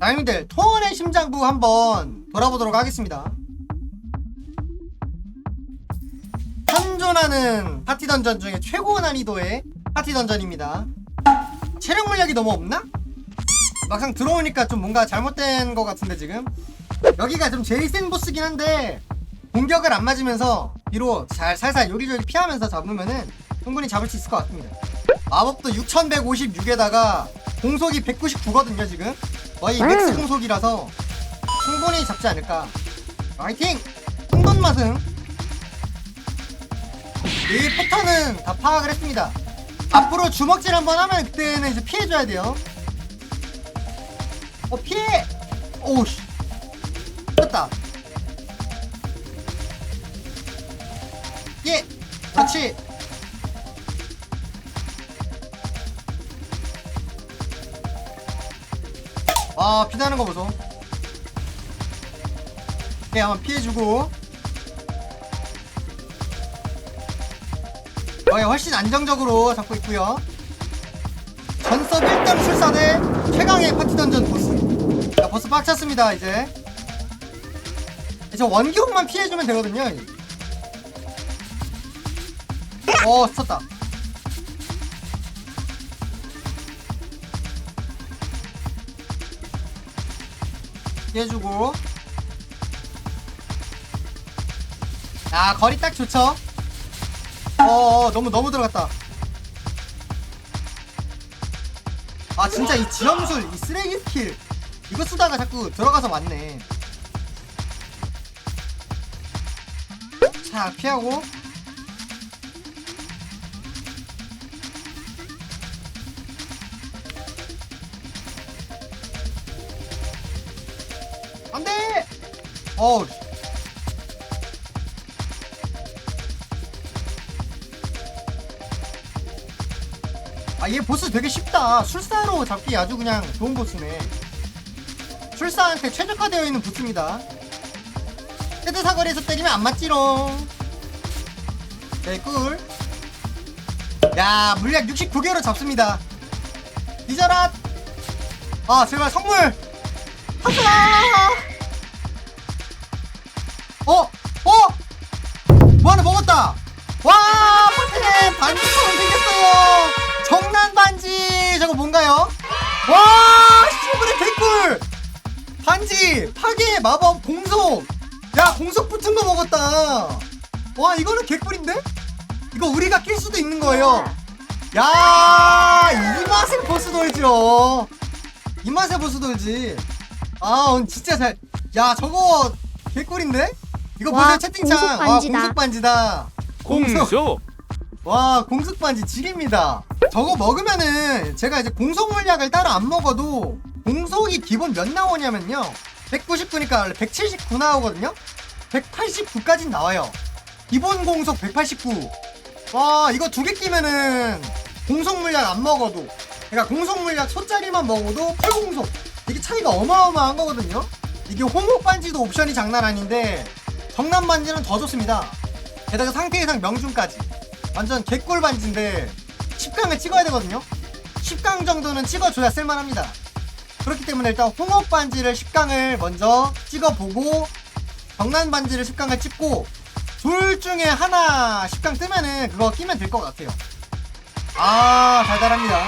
자, 형님들 토원의 심장부 한번 돌아보도록 하겠습니다. 현존하는 파티 던전 중에 최고 난이도의 파티 던전입니다. 체력 물약이 너무 없나? 막상 들어오니까 좀 뭔가 잘못된 것 같은데 지금 여기가 좀 제일 센 보스긴 한데 공격을 안 맞으면서 뒤로 잘 살살 요리조리 피하면서 잡으면은 충분히 잡을 수 있을 것 같습니다. 마법도 6156에다가 공속이 199거든요 지금 거의 맥스 공속이라서 충분히 잡지 않을까. 화이팅! 흥돈 맛은 이 패턴은 다 파악을 했습니다. 앞으로 주먹질 한번 하면 그때는 이제 피해줘야 돼요. 어 피해! 오우씨. 됐다. 예! 그렇지 와 피나는 거 보소. 네 한번 피해주고. 여기 훨씬 안정적으로 잡고 있고요. 전섭 1등 출사대 최강의 파티 던전 보스. 자 보스 빡쳤습니다 이제. 저 원기옥만 피해주면 되거든요 어 썼다 해주고. 아 거리 딱 좋죠? 어 너무 너무 들어갔다. 아 진짜 이 지형술 이 쓰레기 스킬. 이거 쓰다가 자꾸 들어가서 맞네. 자 피하고 안돼! 어우 아얘 보스 되게 쉽다. 술사로 잡기 아주 그냥 좋은 보스네. 술사한테 최적화되어 있는 보스입니다. 헤드 사거리에서 때리면 안 맞지롱. 네꿀. 야 물약 69개로 잡습니다. 잊어라 아 제발 선물! 하자 어? 어? 뭐 하나 먹었다 와 파트님 반지처럼 생겼어요 정난 반지 저거 뭔가요? 와 시브레 개꿀 반지 파괴 마법 공속 야 공속 붙은 거 먹었다 와 이거는 개꿀인데? 이거 우리가 낄 수도 있는 거예요 야 이 맛에 보스 돌죠 이 맛에 보스 돌지 아 진짜 잘 야 저거 개꿀인데? 이거 와, 보세요 채팅창. 공속 와 반지다. 공속 반지다. 공수 와 공속 반지 지립니다. 저거 먹으면은 제가 이제 공속 물약을 따로 안 먹어도 공속이 기본 몇 나오냐면요. 199니까 179 나오거든요? 189까지 나와요. 기본 공속 189 와 이거 두 개 끼면은 공속 물약 안 먹어도 그러니까 공속 물약 소짜리만 먹어도 풀 공속. 이게 차이가 어마어마한 거거든요? 이게 홍옥 반지도 옵션이 장난 아닌데 정남 반지는 더 좋습니다. 게다가 상태 이상 명중까지. 완전 개꿀 반지인데 10강을 찍어야 되거든요. 10강 정도는 찍어줘야 쓸만합니다. 그렇기 때문에 일단 홍옥 반지를 10강을 먼저 찍어보고 정난 반지를 10강을 찍고 둘 중에 하나 10강 뜨면은 그거 끼면 될 것 같아요. 아 달달합니다